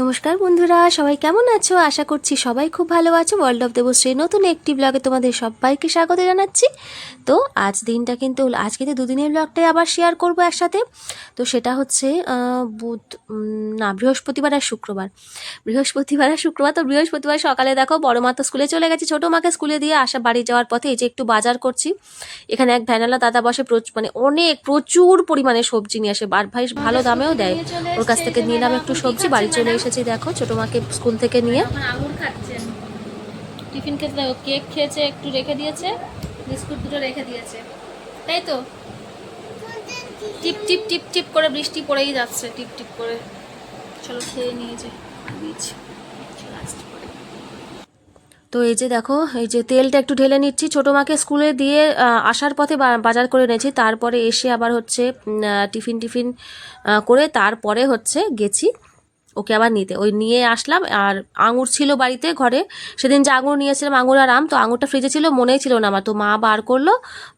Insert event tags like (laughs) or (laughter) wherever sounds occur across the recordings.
নমস্কার বন্ধুরা, সবাই কেমন আছো? আশা করছি সবাই খুব ভালো আছো। ওয়ার্ল্ড অফ দেবশ্রী নতুন একটি ব্লগে তোমাদের সবাইকে স্বাগত জানাচ্ছি। তো আজ দিনটা কিন্তু আজ কিন্তু দুদিনের ব্লগটাই আবার শেয়ার করব একসাথে। তো সেটা হচ্ছে বুধ না, বৃহস্পতিবার আর শুক্রবার। বৃহস্পতিবার আর শুক্রবার, তো বৃহস্পতিবার সকালে দেখো, বড় মা তো স্কুলে চলে গেছে, ছোটো মাকে স্কুলে দিয়ে আসা, বাড়ি যাওয়ার পথে এই যে একটু বাজার করছি। এখানে এক ভ্যানালা দাদা বসে মানে অনেক, প্রচুর পরিমাণে সবজি নিয়ে আসে। আর ভাই, ভালো দামেও দেয়। ওর কাছ থেকে নিলাম একটু সবজি, বাড়ি চলে এসেছি দেখো ছোট মাকে স্কুল থেকে নিয়ে। আঙুর টিফিন খেতে দেখো কেক খেয়েছে একটু রেখে দিয়েছে বিস্কুট দুটো রেখে দিয়েছে। তাই তো? টিপ টিপ টিপ টিপ করে বৃষ্টি পড়েই যাচ্ছে টিপ টিপ করে। চলো খেয়ে দিয়েছি চলো তো এই যে দেখো এই যে তেলটা একটু ঢেলে নিচ্ছি। ছোটো মাকে স্কুলে দিয়ে আসার পথে বাজার করে এনেছি। তারপরে এসে আবার হচ্ছে টিফিন টিফিন করে তারপরে হচ্ছে গেছি। ওকে আবার নিতে। ওই নিয়ে আসলাম আর আঙুর ছিল বাড়িতে, ঘরে। সেদিন যে আঙুর নিয়েছিলাম, আঙুর আর আম, তো আঙুরটা ফ্রিজে ছিল, মনেই ছিল না আমার। তো মা বার করল,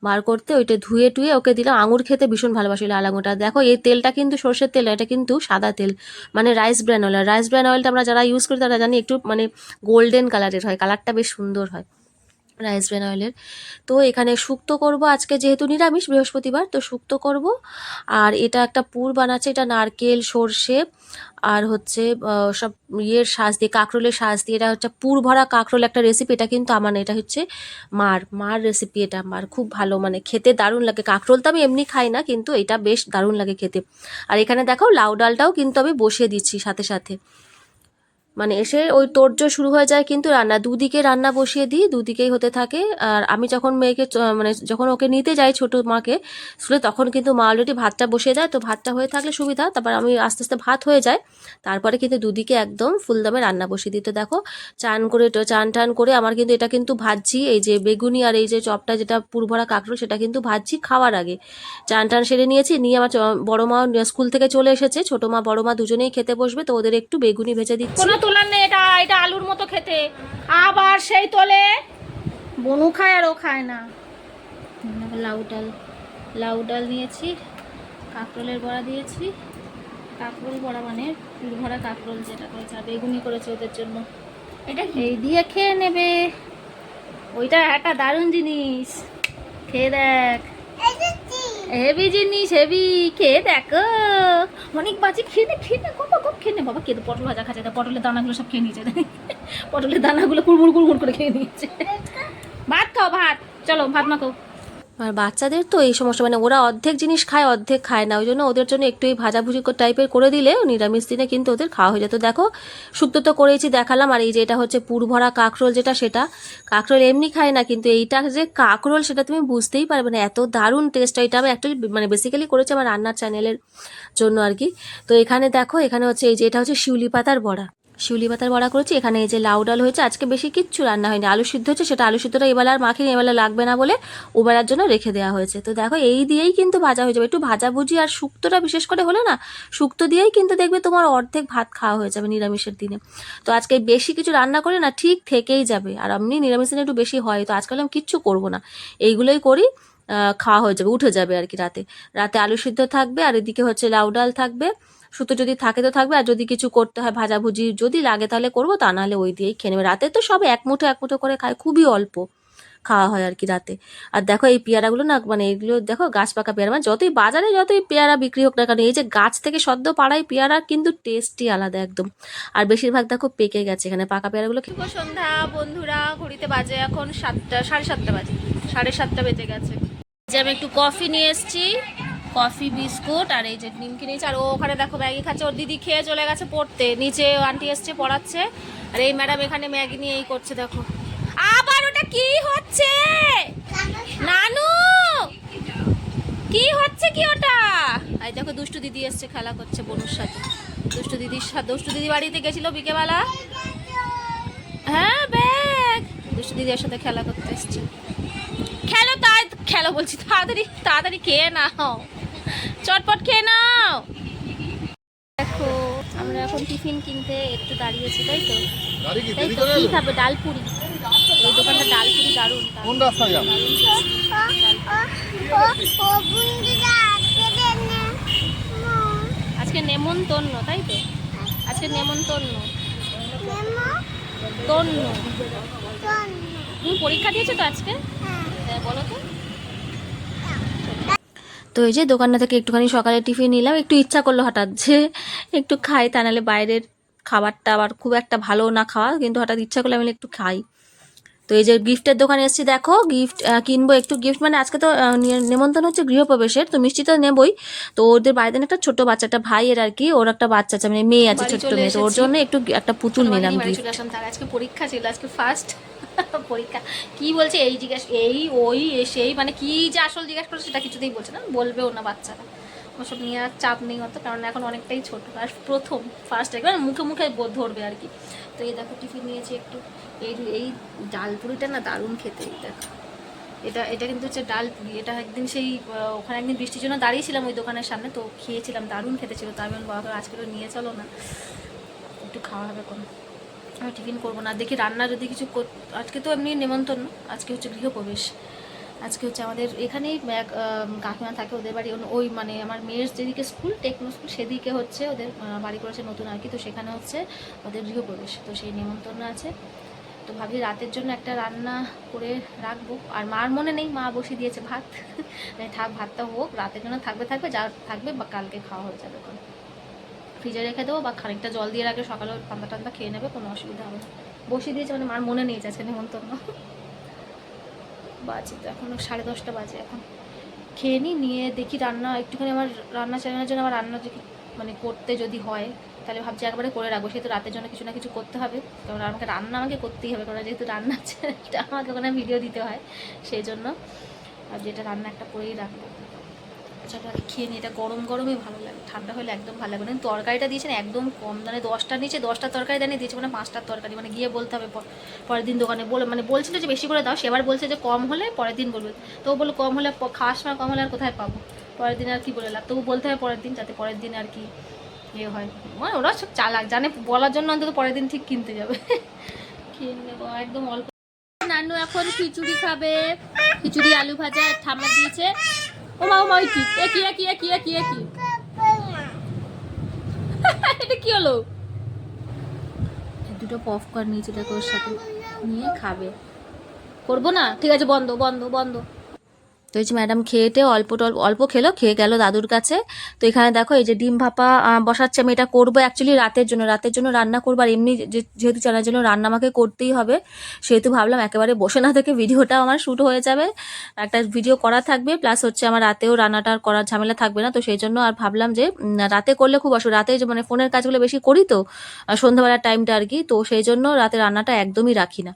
বার করতে ওইটা ধুয়ে টুয়ে ওকে দিলাম। আঙুর খেতে ভীষণ ভালোবাসি লাল আঙুরটা। দেখো, এই তেলটা কিন্তু সর্ষের তেল, এটা কিন্তু সাদা তেল মানে rice bran oil rice bran অয়েলটা আমরা যারা ইউজ করি, তারা জানি একটু মানে গোল্ডেন কালারের হয় কালারটা বেশ সুন্দর হয়। রাইস ব্র্যান অয়েলের তো এখানে শুক্তো করব আজকে যেহেতু নিরামিষ, বৃহস্পতিবার, তো শুক্তো করব। আর এটা একটা পুর বানাচ্ছে, এটা নারকেল, সর্ষে আর হচ্ছে সব ইয়ের শাঁস দিয়ে, কাঁকরোলের শাঁস দিয়ে। এটা হচ্ছে পুর ভরা কাঁকরোল একটা রেসিপি এটা কিন্তু আমার এটা হচ্ছে মার মার রেসিপি এটা মার খুব ভালো মানে খেতে দারুণ লাগে। কাঁকরোল তো আমি এমনি খাই না, কিন্তু এটা বেশ দারুণ লাগে খেতে। আর এখানে দেখো, লাউ ডালটাও কিন্তু আমি বসিয়ে দিচ্ছি সাথে সাথে। মানে এসে ওই তোড়জোড় শুরু হয়ে যায় কিন্তু রান্না। দুদিকে রান্না বসিয়ে দিই, দুদিকেই হতে থাকে। আর আমি যখন মেয়েকে মানে যখন ওকে নিতে যাই ছোট মাকে স্কুলে, তখন কিন্তু মা অলরেডি ভাতটা বসিয়ে দেয়। তো ভাতটা হয়ে থাকলে সুবিধা, তারপর আমি আস্তে আস্তে ভাত হয়ে যায়। তারপরে কিন্তু দুদিকে একদম ফুল দামে রান্না বসিয়ে দিতে দেখো, চান করে চান টান করে আমার কিন্তু এটা কিন্তু ভাজছি। এই যে বেগুনি আর এই যে চপটা যেটা পুরভরা কাঁকড়ো, সেটা কিন্তু ভাজছি খাওয়ার আগে। চান টান সেরে নিয়েছি, নিয়ে আমার বড় মা স্কুল থেকে চলে এসেছে। ছোট মা, বড় মা দুজনেই খেতে বসবে। তো ওদের একটু বেগুনি ভেজে দিচ্ছি। তোলার নেই এটা এটা আলুর মতো খেতে। আবার সেই তোলে বনু খায় আর ও খায় না। লাউ ডাল লাউ ডাল নিয়েছি কাঁকরোলের বড়া দিয়েছি। কাঁকরোল বড়া মানে ভরা কাঁকরোল যেটা করেছে আর বেগুনি করেছে ওদের জন্য। এটা এই দিয়ে খেয়ে নেবে। ওইটা একটা দারুণ জিনিস। খেয়ে দেখ। হেভি জিনিস হেভি খেয়ে দেখো। অনেক বাজি খেয়ে নে খেয়ে কত খেয়ে নে বাবা কেঁদে পটল ভাজা খাচ্ছে। পটলের দানাগুলো সব খেয়ে নিয়েছে। পটলের দানাগুলো কুড়মুড় কুড়মুড় করে খেয়ে নিয়েছে। ভাত খাও ভাত। চলো ভাত মাখো। আর বাচ্চাদের তো এই সমস্যা মানে ওরা অর্ধেক জিনিস খায়, অর্ধেক খায় না। ওই জন্য ওদের জন্য একটু এই ভাজাভুজি টাইপের করে দিলে নিরামিষ দিনে কিন্তু ওদের খাওয়া হয়ে যেত দেখো শুক্তো তো করেছি দেখালাম। আর এই যে এটা হচ্ছে পুর ভরা কাঁকরোল যেটা, সেটা কাঁকরোল এমনি খায় না, কিন্তু এইটা যে কাঁকরোল, সেটা তুমি বুঝতেই পারবে না। এত দারুণ টেস্ট এটা আমি অ্যাকচুয়ালি মানে বেসিক্যালি করেছি আমার রান্নার চ্যানেলের জন্য আর কি। তো এখানে দেখো, এখানে হচ্ছে এই যে এটা হচ্ছে শিউলি পাতার বড়া। শিউলি পাতার বড়া করেছি, এখানে এই যে লাউ ডাল হয়েছে, আজকে বেশি কিচ্ছু রান্না হয়নি। আলু সিদ্ধ হচ্ছে সেটা আলু সিদ্ধটা এবেলা আর মাখিনি এবেলা লাগবে না বলে ওবেলার জন্য রেখে দেওয়া হয়েছে। তো দেখো, এই দিয়েই কিন্তু ভাজা হয়ে যাবে। একটু ভাজাভুজি আর শুক্তোটা বিশেষ করে হলে না, শুক্তো দিয়েই কিন্তু দেখবে তোমার অর্ধেক ভাত খাওয়া হয়ে যাবে নিরামিষের দিনে। তো আজকে বেশি কিছু রান্না করে না, ঠিক থেকেই যাবে। আর এমনি নিরামিষ দিনে একটু বেশি হয়, তো আজকাল আমি কিচ্ছু করব না। এইগুলোই করি খাওয়া হয়ে যাবে, উঠে যাবে আর কি রাতে। রাতে আলু সিদ্ধ থাকবে, আর এদিকে হচ্ছে লাউ ডাল থাকবে। শুধু যদি থাকে তো থাকবে, আর যদি কিছু করতে হয়, ভাজাভুজি যদি লাগে তাহলে করব, তা নাহলে ওই দিয়েই খেয়ে নেবে। রাতে তো সব এক মুঠো এক মুঠো করে খায়, খুবই অল্প খাওয়া হয় আর কি রাতে। আর দেখো এই পেয়ারাগুলো না মানে এগুলো দেখো গাছ পাকা পেয়ারা মানে যতই বাজারে যতই পেয়ারা বিক্রি হোক না কেন, এই যে গাছ থেকে সদ্য পাড়াই পেয়ারা কিন্তু টেস্টই আলাদা একদম। আর বেশিরভাগ দেখো পেকে গেছে এখানে পাকা পেয়ারাগুলো শুভ সন্ধ্যা বন্ধুরা, ঘড়িতে বাজে এখন সাতটা, সাড়ে সাতটা বাজে, সাড়ে সাতটা বেজে গেছে। যে আমি একটু কফি নিয়ে এসেছি কফি, বিস্কুট আর এই যে নিমকি নিয়েছে আর ও ওখানে দেখো ম্যাগি খাচ্ছে। ওর দিদি খেয়ে চলে গেছে পড়তে। নিচে আন্টি এসছে পড়াচ্ছে। আর এই ম্যাডাম এখানে ম্যাগি নিয়ে এই করছে, দেখো। আবার ওটা কি হচ্ছে? নানু! কি হচ্ছে কি ওটা? এই দেখো, দুষ্টু দিদি এসছে খেলা করছে বনুর সাথে। দুষ্টু দিদির সাথে দুষ্টু দিদি বাড়িতে গেছিল বিকেবেলা হ্যাঁ ব্যাগ! দুষ্টু দিদির সাথে খেলা করতে এসছে। খেলো তাই, খেলো বলছি, তাড়াতাড়ি তাড়াতাড়ি খেয়ে নাও। চটপট খেয়ে নাও। দেখো আমরা এখন টিফিন কিনতে একটু দাঁড়িয়েছি তাই তো? তাই তো কি খাবে? ডালপুরি। এই দোকানটা ডালপুরি দারুণ। কোন রাস্তায় আজকে নেমন্তন্ন তাই তো? আজকে নেমন্তন্ন। তন্ন। তুমি পরীক্ষা দিয়েছ তো আজকে? হ্যাঁ বলো তো। তো এই যে দোকানটা থেকে একটুখানি সকালে টিফিন নিলাম, একটু ইচ্ছা করল হঠাৎ যে একটু খাই, তা নাহলে বাইরের খাবারটা আবার খুব একটা ভালো না খাওয়া, কিন্তু হঠাৎ ইচ্ছা করলে আমি একটু খাই। তো এই যে গিফটের দোকানে এসেছি দেখো গিফট কিনবো একটু গিফট। মানে আজকে তো নেমন্তন্ন হচ্ছে গৃহপ্রবেশের তো মিষ্টি তো নেবই। তো ওদের বাড়িতে একটা ছোট বাচ্চা একটা ভাইয়ের আর কি ওর একটা বাচ্চা আছে মানে মেয়ে আছে ছোট্ট মেয়ে। তো ওর জন্য একটু একটা পুতুল নিলাম গিফট। আজকে পরীক্ষা ছিল আজকে ফার্স্ট (laughs) পরীক্ষা। কি বলছে এই জিজ্ঞেস এই ওই সেই মানে কি যে আসল জিজ্ঞাসা করছে সেটা কিছুতেই বলছে না বলবেও না বাচ্চারা ওসব নিয়ে আর চাপ নেই অত, কারণ এখন অনেকটাই ছোট। আর প্রথম ফার্স্ট একবার মুখে মুখে ধরবে আর কি। তো এই দেখো, টিফিন নিয়েছি একটু। এই এই ডাল পুরিটা না দারুণ খেতে, এই দেখো। এটা এটা কিন্তু হচ্ছে ডাল পুরি। এটা একদিন সেই ওখানে একদিন বৃষ্টির জন্য দাঁড়িয়েছিলাম ওই দোকানের সামনে, তো খেয়েছিলাম, দারুণ খেতে ছিল। তাই আমি বাবা আজকে তো নিয়ে চলো না। একটু খাওয়া হবে কোনো আমি টিফিন করব না। দেখি রান্না যদি কিছু আজকে তো এমনি নেমন্তন্ন। আজকে হচ্ছে গৃহপ্রবেশ। আজকে হচ্ছে আমাদের এখানেই এক কাকিমা থাকে ওদের বাড়ি ওই মানে আমার মেয়ের যেদিকে স্কুল, টেকনো স্কুল, সেদিকে হচ্ছে ওদের বাড়ি করেছে নতুন আর কি। তো সেখানে হচ্ছে ওদের গৃহপ্রবেশ। তো সেই নেমন্তন্ন আছে। তো ভাবি রাতের জন্য একটা রান্না করে রাখব। আর মার মনে নেই, মা বসিয়ে দিয়েছে ভাত। (laughs) মানে থাক, ভাতটা হোক, রাতের জন্য থাকবে থাকবে, যা থাকবে, বা কালকে খাওয়া হয়ে যাবে কোনো ফ্রিজে রেখে দেবো, বা খানিকটা জল দিয়ে রাখলে সকালে ঠান্ডা ঠান্ডা খেয়ে নেবে, কোনো অসুবিধা হবে না। বসিয়ে দিয়েছে মানে মার মনে নেই যাচ্ছে নেমন্তন্ন (laughs) বাজে তো এখন সাড়ে দশটা বাজে এখন। খেয়ে নিই নিয়ে দেখি রান্না, একটুখানি আমার রান্না চালানোর জন্য আমার রান্না যদি মানে করতে যদি হয়, তাহলে ভাবছি একবারে করে রাখব। সেহেতু রাতের জন্য কিছু না কিছু করতে হবে। কারণ আমাকে রান্না আমাকে করতেই হবে, কারণ যেহেতু রান্না আমাকে ওখানে ভিডিও দিতে হয়, সেই জন্য। আর যেটা রান্না একটা করেই রাখব। চলো আগে খেয়ে নিই, এটা গরম গরমই ভালো লাগে। ঠান্ডা হলে একদম ভালো লাগবে না কিন্তু তরকারিটা দিয়েছেন একদম কম দানে দশটা নিচে দশটা তরকারি দানে দিয়েছে মানে পাঁচটার তরকারি মানে গিয়ে বলতে হবে পরের দিন দোকানে। বলে মানে বলছিল যে বেশি করে দাও সেবার বলছে যে কম হলে পরের দিন বলবে। তো বলল, কম হলে খাওয়ার সময় কম হলে আর কোথায় পাবো? পরের দিন আর কি বলে লাভ। তবু বলতে হবে পরের দিন, যাতে পরের দিন আর কি ইয়ে হয়। মানে ওরা সব চালাক, জানে বলার জন্য অন্তত পরের দিন ঠিক কিনতে যাবে। (laughs) খেয়ে নেব। একদম অল্প নানু এখন খিচুড়ি খাবে। খিচুড়ি, আলু ভাজা, ঠাম্মা দিয়েছে। ও মা ও মা কি? এ কি এ কি এ কি এ কি এ কি? (laughs) এটা কি হলো? দুটো পপকর্ন নিয়েছি ওর সাথে। নিয়ে খাবে। করব না? ঠিক আছে, বন্ধ বন্ধ বন্ধ। তো এই যে ম্যাডাম খেয়েটে অল্প টল্প অল্প খেলো, খেয়ে গেল দাদুর কাছে। তো এখানে দেখো এই যে ডিম ভাপা বসাচ্ছে, আমি এটা করব অ্যাকচুয়ালি রাতের জন্য। রাতের জন্য রান্না করব, আর এমনি যেহেতু চ্যানেলের জন্য রান্না আমাকে করতেই হবে, সেহেতু ভাবলাম একেবারে বসে না থেকে ভিডিওটা আমার শ্যুট হয়ে যাবে। একটা ভিডিও করা থাকবে প্লাস হচ্ছে আমার রাতেও রান্নাটা করার ঝামেলা থাকবে না। তো সেই জন্য আর ভাবলাম যে রাতে করলে খুব অসুবিধা। রাতে যে মানে ফোনের কাজগুলো বেশি করি তো সন্ধ্যাবেলার টাইমটা আর কি, তো সেই জন্য রাতে রান্নাটা একদমই রাখি না।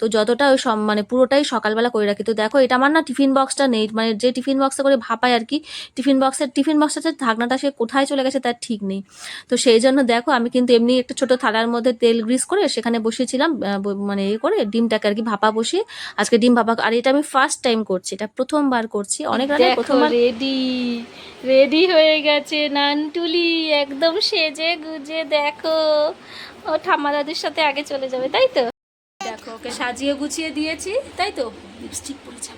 তো যতটা ওই মানে পুরোটাই সকালবেলা করে রাখি। তো দেখো এটা আমার না টিফিন বক্সটা নেই। মানে যে টিফিন বক্সে করে ভাপায় আর কি টিফিন বক্সের টিফিন বক্সটা ঢাকনাটা সে কোথায় চলে গেছে তার ঠিক নেই। তো সেই জন্য দেখো আমি কিন্তু এমনি একটা ছোট থালার মধ্যে তেল গ্রিস করে সেখানে বসিয়েছিলাম মানে এ করে ডিমটাকে আর কি ভাপা বসিয়ে আজকে ডিম ভাপা আর এটা আমি ফার্স্ট টাইম করছি এটা প্রথমবার করছি। অনেক রান্না প্রথমবার রেডি রেডি হয়ে গেছে নানটুলি একদম সেজে গুজে দেখো। ও ঠাম্মা দাদুর সাথে আগে চলে যাবে তাই তো? দেখো ওকে সাজিয়ে গুছিয়ে দিয়েছি তাই তো? লিপস্টিক পরেছে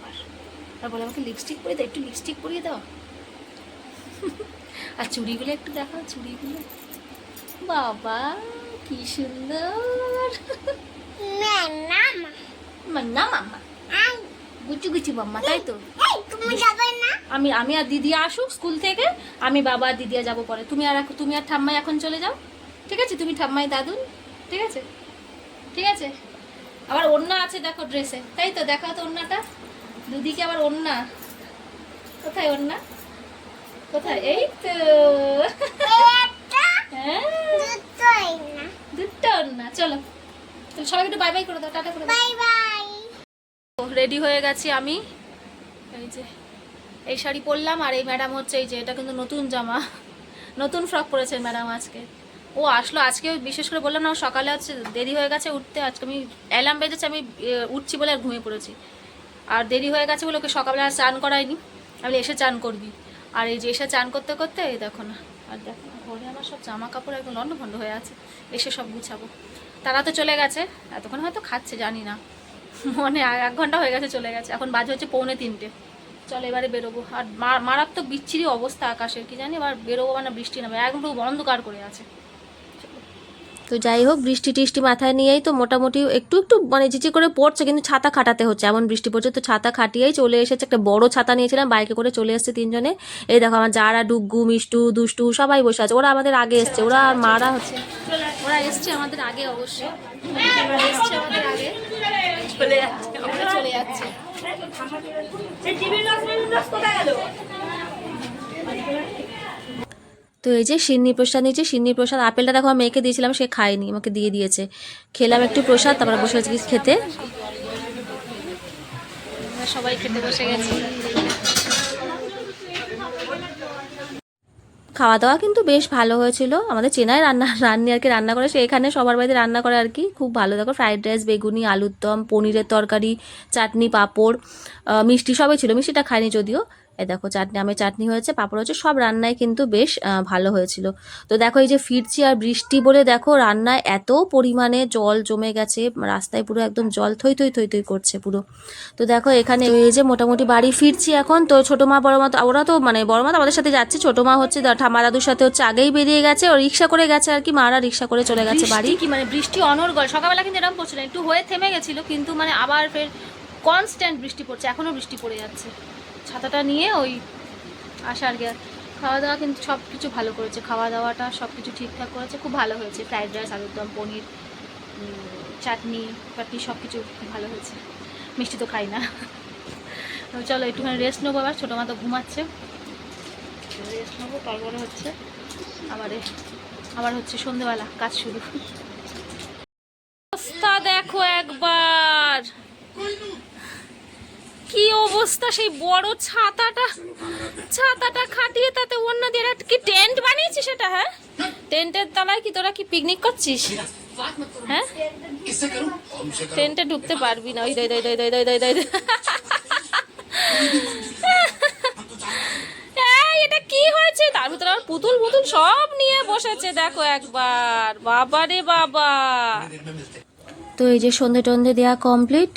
আর বলে আমাকে লিপস্টিক পরিয়ে দাও, একটু লিপস্টিক পরিয়ে দাও। আর চুড়িগুলো একটু দেখাও, চুড়িগুলো। বাবা, কি সুন্দর। মান্না মাম্মা। গুচু গুচু মাম্মা, তাই তো? আমি আমি আর দিদি আসুক স্কুল থেকে, আমি বাবা আর দিদিয়া যাব পরে। তুমি আর তুমি আর ঠাম্মাই এখন চলে যাও। ঠিক আছে? তুমি ঠাম্মাই দাদুন। ঠিক আছে? ঠিক আছে? আবার ওন্না আছে, দেখো ড্রেসে তাই তো? দেখাও তো ওন্নাটা দুদিকে আবার ওন্না কোথায় ওন্না কোথায়? এই তো। দুটো চলো। সবাইকে একটু বাই বাই করে দাও টাটা করে দাও। রেডি হয়ে গেছি আমি। এই যে এই শাড়ি পরলাম আর এই ম্যাডাম হচ্ছে এই যে এটা কিন্তু নতুন জামা। নতুন ফ্রক পরেছেন ম্যাডাম আজকে। ও আসলো আজকে বিশেষ করে বললাম না সকালে হচ্ছে দেরি হয়ে গেছে উঠতে। আজকে আমি অ্যালার্ম বেজেছে আমি উঠছি বলে আর ঘুমিয়ে পড়েছি। আর দেরি হয়ে গেছে বলে ওকে সকালে আর চান করায়নি। আমি এসে চান করবি। আর এই যে এসে চান করতে করতে এই দেখো না আর দেখো না, ঘরে আমার সব জামা কাপড় একদম লন্ডভন্ড হয়ে আছে এসে সব গুছাবো। তারা তো চলে গেছে এতক্ষণ হয়তো খাচ্ছে জানি না। মনে এক ঘণ্টা হয়ে গেছে চলে গেছে এখন বাজে হচ্ছে পৌনে তিনটে। চল এবারে বেরোবো। আর মারাত্মক বিচ্ছিরি অবস্থা আকাশের কি জানি এবার বেরোবো মানে বৃষ্টি নামে একদম অন্ধকার করে আছে। তো যাই হোক, বৃষ্টি টিষ্টি মাথায় নিয়েই তো মোটামুটি একটু একটু মানে চিচি করে পড়ছে, কিন্তু ছাতা খাটাতে হচ্ছে। এমন বৃষ্টি পড়ছে, তো ছাতা খাটিয়েই চলে এসেছে। একটা বড় ছাতা নিয়েছিলাম, বাইকে করে চলে এসেছে তিনজনে। এই দেখো, আমার যারা ডুগ্গু, মিষ্টু, দুষ্টু সবাই বসে আছে। ওরা আমাদের আগে এসছে, ওরা আর মারা হচ্ছে ওরা এসছে আমাদের আগে অবশ্য ওরা এসছে আমাদের আগে। চলে যাচ্ছে চলে যাচ্ছি। তো এই যে সিন্নি প্রসাদ নিয়েছি সিন্নি প্রসাদ, আপেলটা দেখো আমার মেয়েকে দিয়েছিলাম, সে খায়নি, আমাকে দিয়ে দিয়েছে। খেলাম একটু প্রসাদ, তারপরে বসে আছি খেতে। সবাই খেতে বসে গেছি। খাওয়া দাওয়া কিন্তু বেশ ভালো হয়েছিল। আমাদের চেনায় রান্না, রান্নি আর কি রান্না করে, সে এখানে সবার বাড়িতে রান্না করে আর কি। খুব ভালো, দেখো ফ্রাইড রাইস বেগুনি, আলুর দম, পনিরের তরকারি, চাটনি, পাঁপড় মিষ্টি সবই ছিল। মিষ্টিটা খাইনি যদিও। এই দেখো চাটনি আমের চাটনি হয়েছে পাঁপড় হয়েছে সব রান্নায় কিন্তু বেশ ভালো হয়েছিল। তো দেখো এই যে ফিরছি আর বৃষ্টি বলে দেখো রান্নায় এত পরিমাণে জল জমে গেছে রাস্তায় পুরো একদম জল থই থই থই থই করছে পুরো। তো দেখো এখানে এই যে মোটামুটি বাড়ি ফিরছি এখন তো ছোটো মা বড় মা তো ওরা তো মানে বড় মা আমাদের সাথে যাচ্ছে ছোটো মা হচ্ছে ঠাম্মা দাদুর সাথে হচ্ছে আগেই বেরিয়ে গেছে ও রিক্সা করে গেছে আর কি মারা রিক্সা করে চলে গেছে বাড়ি। কি মানে বৃষ্টি অনর্গল সকালবেলা কিন্তু এরকম পড়ছিল একটু হয়ে থেমে গেছিল কিন্তু মানে আবার ফের কনস্ট্যান্ট বৃষ্টি পড়ছে এখনও বৃষ্টি পড়ে যাচ্ছে। ছাতাটা নিয়ে ওই আসার গে খাওয়া দাওয়া কিন্তু সব কিছু ভালো করেছে। খাওয়া দাওয়াটা সব কিছু ঠিকঠাক করেছে। খুব ভালো হয়েছে। ফ্রাইড রাইস, আলুর দম, পনির চাটনি ফাটনি সব কিছু ভালো হয়েছে। মিষ্টি তো খাই না। চলো একটুখানি রেস্ট নেব আবার ছোটো মা তো ঘুমাচ্ছে। রেস্ট নেব। তারপরে হচ্ছে আবার আবার হচ্ছে সন্ধেবেলা কাজ শুরু। অবস্থা, সেই বড় ছাতাটা। ছাতাটা খাটিয়ে তাতে অন্য দিয়ে কি টেন্ট বানিয়েছিস সেটা হ্যাঁ? টেন্টের তলায় কি তোরা কি পিকনিক করছিস? হ্যাঁ? টেন্টে ঢুকতে পারবি না। ওই দাই দাই দাই দাই দাই দাই দাই এটা হয়েছে? আমার পুতুল পুতুল সব নিয়ে বসেছে, দেখো একবার। বাবা রে বাবা। তো এই যে সন্ধে টন্ধে দেয়া কমপ্লিট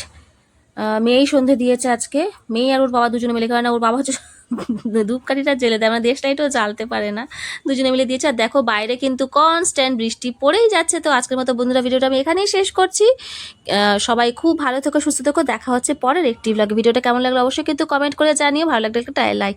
মেয়েই সন্ধে দিয়েছে আজকে। মেয়ে আর ওর বাবা দুজনে মিলে, কারণ ওর বাবা হচ্ছে (laughs) ধূপকাঠিটা জেলে দেয় মানে লাইটও জ্বালতে পারে না। দুজনে মিলে দিয়েছে, আর দেখো বাইরে কিন্তু কনস্ট্যান্ট বৃষ্টি পড়েই যাচ্ছে। তো আজকের মতো বন্ধুরা, ভিডিওটা আমি এখানেই শেষ করছি। সবাই খুব ভালো থেকো, সুস্থ থেকো। দেখা হচ্ছে পরের একটি ব্লগে ভিডিওটা কেমন লাগল অবশ্যই কিন্তু কমেন্ট করে জানিও। ভালো লাগলে একটা লাইক